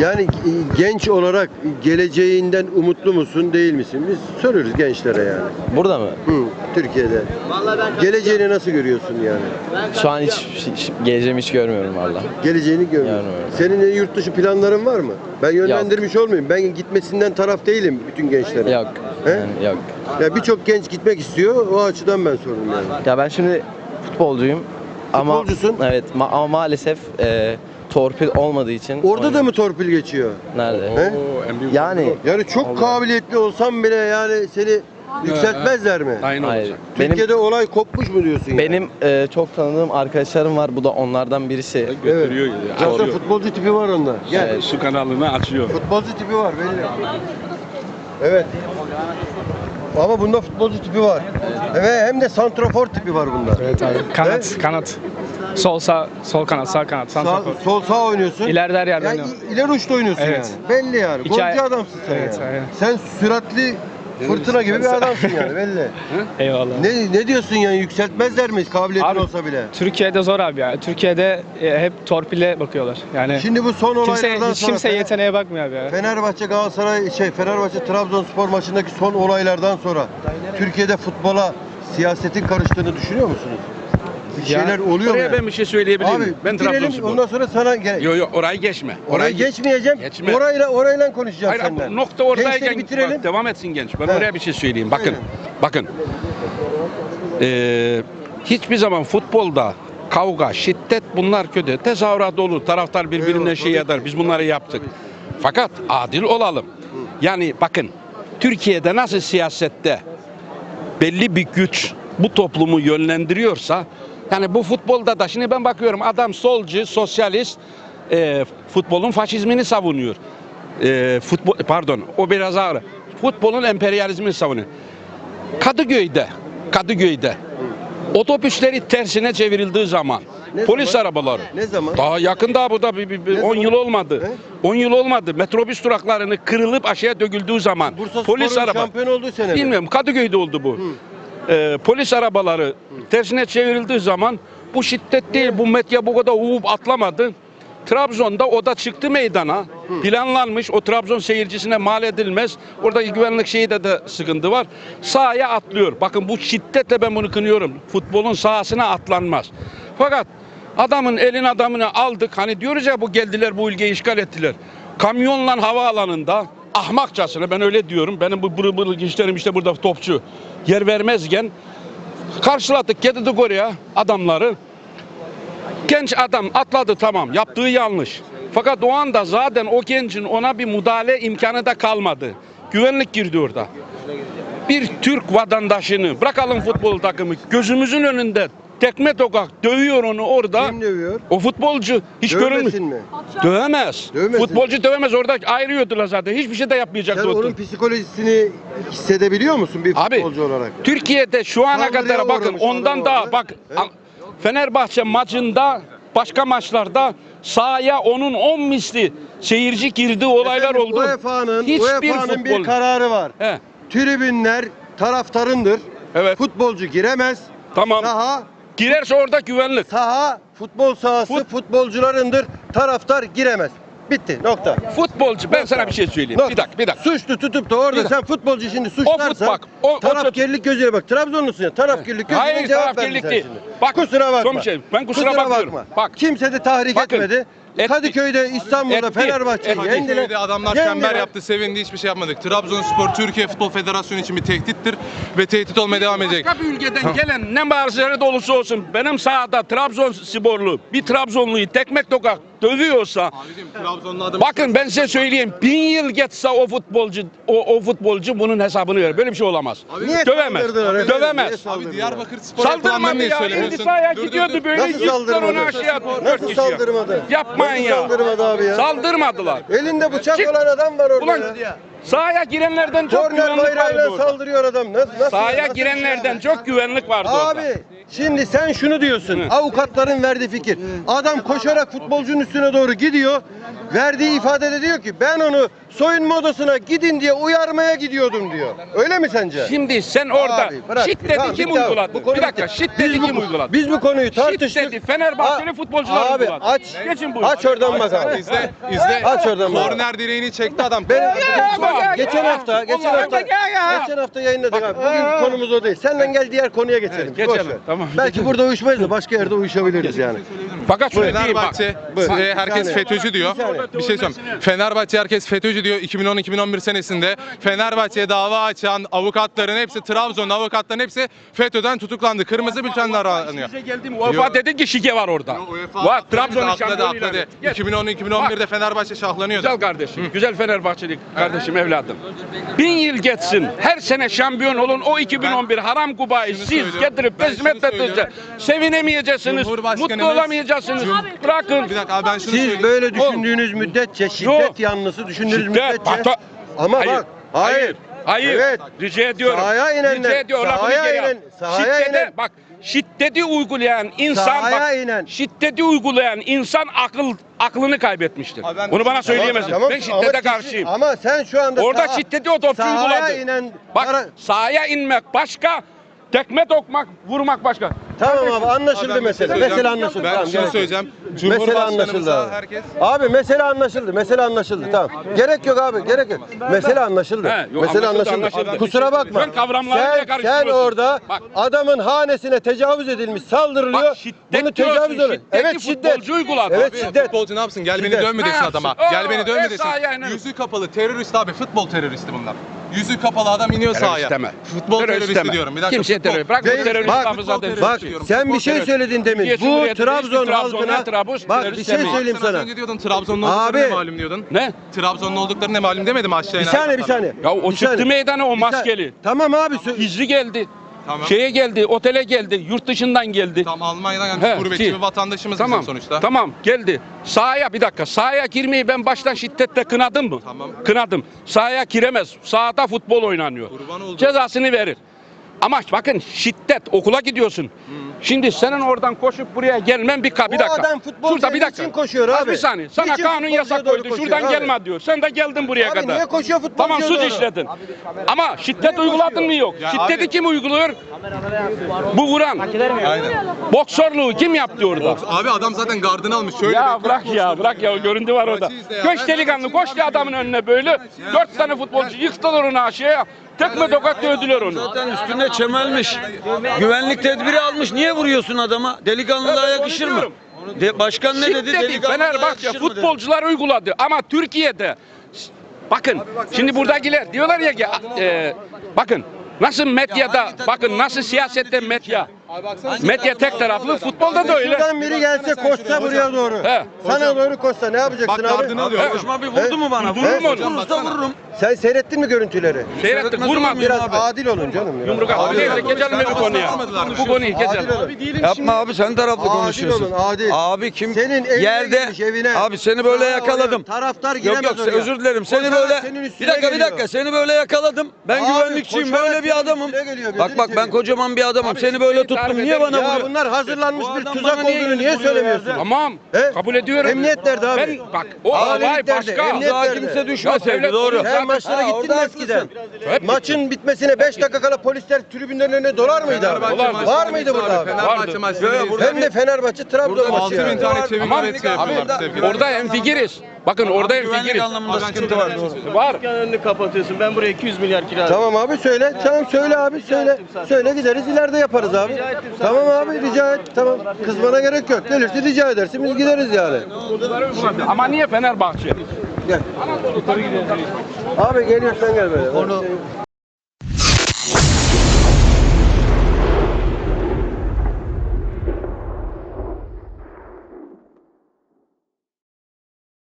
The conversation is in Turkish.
Yani e, genç olarak geleceğinden umutlu musun değil misin? Biz soruyoruz gençlere yani. Burada mı? Hı, Türkiye'de. Geleceğini nasıl görüyorsun yani? Şu an hiç, hiç geleceğimi hiç görmüyorum valla. Geleceğini görmüyorsun. Görmüyorum. Senin de yurt dışı planların var mı? Ben yönlendirmiş olmayayım. Ben gitmesinden taraf değilim bütün gençlerin. Yok. He? Yani yok. Ya birçok genç gitmek istiyor. O açıdan ben sordum yani. Ya ben şimdi futbolcuyum. Ama, Futbolcusun? Evet ma- ama maalesef e, torpil olmadığı için. Orada da mı torpil geçiyor? Nerede? He? Yani Yani çok Oldu. kabiliyetli olsan bile yani seni yükseltmezler mi? Aynı hayır. olacak. Benim Türkiye'de olay kopmuş mu diyorsun? yani? benim e, çok tanıdığım arkadaşlarım var. Bu da onlardan birisi. Götürüyor. Zaten Açıyor. futbolcu tipi var onda. Gel. Evet. Su kanalını açıyor. Futbolcu tipi var belli. Evet. Ama bunda futbolcu tipi var. Evet hem de santrafor tipi var bunda. Evet abi. Kanat, kanat. Sol sağ, sol kanat, sağ kanat, Sağ, santrafor. sol sağ oynuyorsun. İleride her yerde yani oynuyorum. ileri uçta oynuyorsun Evet. yani. Belli yani. İki Golcü ay- adamsın sen Evet, yani. aynen. Sen süratli fırtına gibi bir adamsın yani belli. Eyvallah. ne ne diyorsun yani yükseltmezler mi kabiliyetin Abi, olsa bile? Türkiye'de zor abi ya. Türkiye'de e, hep torpile bakıyorlar. Yani Şimdi bu son kimse olaylardan hiç sonra kimse Fener- yeteneğe bakmıyor abi ya. Fenerbahçe Galatasaray şey Fenerbahçe Trabzonspor maçındaki son olaylardan sonra Türkiye'de futbola siyasetin karıştığını düşünüyor musunuz? Bir Ya, şeyler oluyor mu? Oraya yani? ben bir şey söyleyebilir Abi miyim? Ben Trabzonspor. ondan sonra sana gel. Yok yok orayı geçme. Orayı geçmeyeceğim. Geçme. Orayla orayla konuşacağım Hayır senden. abi, nokta oradayken bitirelim. Bak, devam etsin genç. Ben He. oraya bir şey söyleyeyim. Bakın. Buyurun. Bakın. Ee, hiçbir zaman futbolda kavga, şiddet bunlar kötü. Tezahürat olur. Taraftar birbirine şey eder. Biz bunları yaptık. Fakat adil olalım. Yani bakın Türkiye'de nasıl siyasette belli bir güç bu toplumu yönlendiriyorsa yani bu futbolda da şimdi ben bakıyorum adam solcu, sosyalist e, futbolun faşizmini savunuyor. E, futbol pardon o biraz ağır. Futbolun emperyalizmini savunuyor. Kadıköy'de Kadıköy'de otobüsleri tersine çevrildiği zaman Ne polis zaman? arabaları Ne zaman? daha yakında bu da bir, bir, bir Ne 10 zaman? yıl olmadı. He? 10 yıl olmadı. Metrobüs duraklarını kırılıp aşağıya döküldüğü zaman Bursa polis araba şampiyon olduğu sene mi? Bilmiyorum Kadıköy'de oldu bu. Ee, polis arabaları tersine çevrildiği zaman bu şiddet değil, bu medya bu kadar uvup atlamadı. Trabzon'da o da çıktı meydana. Planlanmış. O Trabzon seyircisine mal edilmez. Oradaki güvenlik şeyde de sıkıntı var. Sahaya atlıyor. Bakın bu şiddetle ben bunu kınıyorum. Futbolun sahasına atlanmaz. Fakat adamın elin adamını aldık. Hani diyoruz ya bu geldiler bu ülkeyi işgal ettiler. Kamyonla havaalanında ahmakçasına ben öyle diyorum. Benim bu bırı bırı gençlerim işte burada topçu yer vermezken karşıladık getirdik oraya adamları. Genç adam atladı tamam yaptığı yanlış. Fakat o anda zaten o gencin ona bir müdahale imkanı da kalmadı. Güvenlik girdi orada. Bir Türk vatandaşını bırakalım futbol takımı gözümüzün önünde tekme tokak dövüyor onu orada. Kim dövüyor? O futbolcu hiç görünmüyor. Dövmesin mi? Dövemez. Dövmesin. Futbolcu dövemez orada ayırıyordular zaten. Hiçbir şey de Sen yapmayacaktı. o onun psikolojisini hissedebiliyor musun bir Abi, futbolcu olarak? Türkiye'de şu ana Saldırıya kadar bakın ondan daha orada. bak? Am- Fenerbahçe maçında başka maçlarda sahaya onun 10 misli seyirci girdiği olaylar Efendim, oldu. UEFA'nın Hiçbir UEFA'nın bir futbol- kararı var. He, Tribünler taraftarındır. evet Futbolcu giremez. tamam. Saha Girerse orada güvenlik. saha futbol sahası Fut- futbolcularındır. Taraftar giremez. Bitti. Nokta. Futbolcu ben sana bir şey söyleyeyim. Nokta. Bir dakika bir dakika. Suçlu tutup da orada sen futbolcu şimdi suçlarsan bak, o- o tarafkirlik gözüyle bak. Trabzonlusun ya. Tarafkirlik gözüyle Hayır, cevap tarafkirlik verdin sen değil. şimdi. Bak, kusura bakma. son bir şey. Ben kusura bakmıyorum. Bak. Kimse de tahrik Bakın, etmedi. Etti. Kadıköy'de, İstanbul'da, Etti. Fenerbahçe Etti. yendiler. Kadıköy'de adamlar Yendiler. çember yaptı, sevindi, hiçbir şey yapmadık. Trabzonspor Türkiye Futbol Federasyonu için bir tehdittir ve tehdit olmaya devam edecek. Başka bir ülkeden gelen ne bazıları da olursa olsun benim sahada Trabzonsporlu bir Trabzonluyu tekmek tokak dövüyorsa Abicim Trabzonlu adam Bakın ben size söyleyeyim. Bin yıl geçse o futbolcu o, o futbolcu bunun hesabını verir. Böyle bir şey olamaz. Niye Dövemez. saldırdılar efendim? Niye Dövemez. saldırdılar? Abi Diyarbakır Spor Saldırmadı niye ya. İndi söylemiyorsun? sahaya Dur, dur, gidiyordu dur. böyle Nasıl onu saldırmadı? aşağı attılar. dört Nasıl saldırmadı? Yapmayın Ya. saldırmadı abi ya? Saldırmadılar. Elinde bıçak Çık. olan adam var orada Ulan ya. sahaya girenlerden çok Korner güvenlik vardı bayrağıyla orada. saldırıyor adam. Nasıl, nasıl Sahaya nasıl bir şey girenlerden çok güvenlik vardı orada. Abi Şimdi sen şunu diyorsun. Avukatların verdiği fikir. Adam koşarak futbolcunun üstüne doğru gidiyor. Verdiği ifadede diyor ki ben onu soyunma odasına gidin diye uyarmaya gidiyordum diyor. Öyle mi sence? Şimdi sen orada Abi, bırak. şiddeti Tamam, kim bitti abi. uyguladı? Bu konu bir dakika bitti. şiddeti kim uyguladı? Biz bu konuyu tartıştık. Şiddeti Fenerbahçeli futbolcular Abi uyguladı. aç. Geçin buyurun. Aç oradan bak abi. İzle, izle. Aç oradan bak. Korner direğini çekti adam. Benim, bak. geçen hafta, geçen hafta, geçen hafta yayınladık abi. Bugün konumuz o değil. Senden gel diğer konuya geçelim. Evet, geçelim. Boş ver. Tamam. Belki burada uyuşmayız da başka yerde uyuşabiliriz yani. Fakat şöyle diyeyim bak. Fenerbahçe Buyur. size Bir herkes saniye. FETÖ'cü diyor. Bir şey söyleyeyim. Fenerbahçe herkes FETÖ'cü diyor. 2010-2011 senesinde Fenerbahçe'ye dava açan avukatların hepsi Trabzon avukatların hepsi FETÖ'den tutuklandı. Kırmızı bültenler aranıyor. Size geldim. UEFA dedi ki şike var orada. Var. Trabzon'un şampiyonuyla. Geç. 2010-2011'de Fenerbahçe şahlanıyordu. Güzel kardeşim, güzel Fenerbahçeli kardeşim evladım. Bin yıl geçsin, her sene şampiyon olun. O 2011 haram kubayı siz söylüyorum. getirip Ben şunu. Söylüyorum. Sevinemeyeceksiniz, mutlu olamayacaksınız. Bırakın. Bir dakika abi ben şunu Siz söyleyeyim. böyle düşündüğünüz müddetçe şiddet Yok. yanlısı düşündüğünüz Şiddet, müddetçe bata- ama Hayır, bak hayır. Hayır. Evet. Rica ediyorum. Sahaya inenler- Rica ediyorum. lafını sahaya geri al. inen- sahaya Şiddete, inen- bak şiddeti uygulayan insan Sahaya bak inen- şiddeti uygulayan insan akıl aklını kaybetmiştir. Abi ben- Bunu bana Tamam, söyleyemezsin. Tamam, ben ama şiddete kişi- karşıyım. Ama sen şu anda Orada saha- şiddeti o topçu sahaya uyguladı. inen Bak para- sahaya inmek başka, tekme tokmak, vurmak başka. Tamam abi anlaşıldı Abi ben mesele. şey Mesele anlaşıldı. Ben tamam, şunu gerek yok. söyleyeceğim. Mesele anlaşıldı Cumhurbaşkanımıza abi. herkes Abi mesele anlaşıldı. Mesele anlaşıldı. Tamam. Gerek yok abi. Gerek yok. Mesele anlaşıldı. He, yok, mesele anlaşıldı, anlaşıldı. anlaşıldı. Kusura bakma. Sen kavramları niye sen, sen karıştırıyorsun? orada Bak. adamın hanesine tecavüz edilmiş, saldırılıyor. Bak şiddet Bunu diyorsun, tecavüz oluyor. şiddeti Evet şiddet. futbolcu uyguladı. Evet Abi, şiddet. Futbolcu ne yapsın? Gel beni Şiddet. dövme Ne desin yapsın? adama. Oo, Gel beni dövme evet, desin. Yüzü kapalı terörist abi. Futbol teröristi bunlar. Yüzü kapalı adam iniyor Terörist sahaya. deme. Futbol Terörist teröristi deme. diyorum. Bir dakika. Kimseye futbol. terörist. Bırak bu terörist bak, zaten. Bak diyorum. sen Futbol bir şey söyledin demin. Bu Trabzon halkına bak bir şey söyleyeyim sana. önce diyordun Trabzonlu olduklarını ne malum diyordun. Ne? Trabzonlu olduklarını ne malum demedim aşağıya. Bir saniye bir saniye. Ya o çıktı meydana o maskeli. Tamam abi. Gizli geldi. Tamam. Şeye geldi, otele geldi, yurt dışından geldi. Tam Almanya'dan He, yani gurbetçi ki- bir vatandaşımız Tamam, bizim sonuçta. tamam geldi. Sahaya bir dakika, sahaya girmeyi ben baştan şiddetle kınadım mı? Tamam. Kınadım. Sahaya giremez. Sahada futbol oynanıyor. Kurban olduğum. Cezasını verir. Ama bakın şiddet okula gidiyorsun. Şimdi senin oradan koşup buraya gelmen bir, ka- bir O dakika. adam futbolcuya Şurada bir dakika. niçin koşuyor Az abi? Bir saniye. Sana Niçin kanun yasak koydu. Şuradan abi? gelme diyor. Sen de geldin buraya Abi kadar. niye koşuyor futbolcuya Tamam suç doğru? işledin. Ama şiddet uyguladın koşuyor? mı yok? Ya Şiddeti abi- kim uyguluyor? Bu vuran. Boksörlüğü kim yaptı orada? Abi adam zaten gardını almış. Şöyle Ya bırak ya bırak ya o görüntü var orada. Ya. Ben- delikanlı koştu adamın önüne böyle. Dört tane futbolcu yıktılar onu aşağıya. Tekme tokat dövdüler onu. Zaten üstüne çömelmiş. Güvenlik tedbiri almış. Niye vuruyorsun adama? Delikanlılığa yakışır mı? De, başkan ne dedi? Şiddeti Delikanlılığa Fenerbahçe yakışır mı dedi. futbolcular uyguladı ama Türkiye'de bakın şimdi buradakiler diyorlar ya ki e, bakın nasıl medyada bakın nasıl siyasette medya medya tek taraflı futbolda da öyle. Şuradan biri gelse koşsa buraya doğru. He. Sana doğru koşsa ne yapacaksın Bak abi? gardını alıyor. Konuşma bir vurdu mu bana? Vurur mu onu? Vurursa vururum. Sen seyrettin mi görüntüleri? Seyrettik vurma Biraz abi? adil olun canım. ya. Yumruk at. Neyse geçelim bu konuya. Bu konuyu Adil geçelim. olun. Yapma abi sen taraflı Adil konuşuyorsun. olun, adil. Abi kim Senin evine yerde girmiş, evine. Abi seni böyle Aa, yakaladım. oraya Taraftar Yok giremez yok oraya. özür dilerim. Seni böyle senin bir dakika bir dakika seni böyle yakaladım. Ben Abi, güvenlikçiyim böyle bir adamım. Bak bak ben kocaman bir adamım. Abi, Seni böyle tuttum. Niye bana Ya vuruyorsun? bunlar hazırlanmış bir tuzak olduğunu niye söylemiyorsun? ya? Tamam. Kabul ediyorum. Emniyet nerede abi? Ben bak o Abi, olay başka. Emniyet nerede? kimse Ya devlet doğru. Sen maçlara Ha, gittin mi eskiden? Hep Maçın bitmesine 5 dakika kala polisler tribünlerin önüne dolar mıydı abi? Fenerbahçe Var mıydı burada abi? Fenerbahçe Vardı. maçları. Hem de Fenerbahçe Trabzon Burada maçı 6 bin yani. tane çevik Tamam. kuvvetsi yapıyorlar sevgili. Orada hemfikiriz. Bakın orada Güvenlik hemfikiriz. anlamında sıkıntı var. şey Var. önünü kapatıyorsun. Ben buraya 200 milyar kira Tamam abi söyle. Tamam söyle abi söyle. Söyle gideriz ileride yaparız abi. Tamam abi rica et. Tamam. Kızmana gerek yok. Gelirse rica edersin biz gideriz yani. Ama niye Fenerbahçe? Gel. Abi geliyorsan gel böyle.